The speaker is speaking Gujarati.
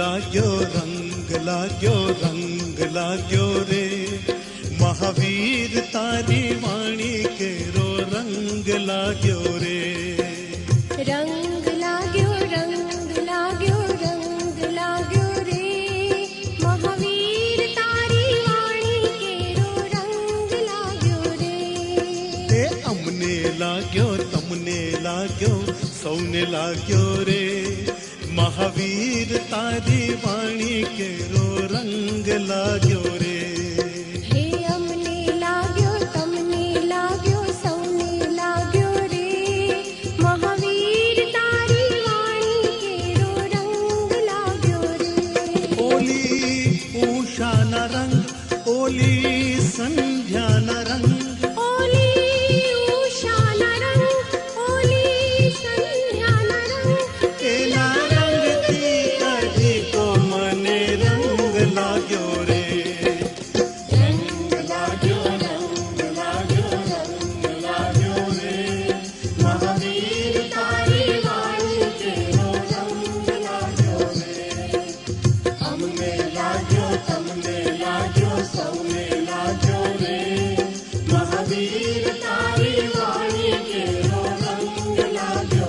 લાગ્યો રંગ લાગ્યો રંગ લાગ્યો રે મહાવીર તારી વાણી કેરો રંગ લાગ્યો રે રંગ લાગ્યો રંગ લાગ્યો રંગ લાગ્યો રે મહાવીર તારી વાણી કેરો રંગ લાગ્યો રે તે અમને લાગ્યો તમને લાગ્યો સૌને લાગ્યો રે મહાવીર તારી વાણી કેરો રંગ લાગ્યો રે હે અમને લાગ્યો તમને લાગ્યો સૌને લાગ્યો રે મહાવીર તારી વાણી કેરો રંગ લાગ્યો રે ઓલી ઉષાના રંગ ઓલી સંધ્યાના રંગ love you.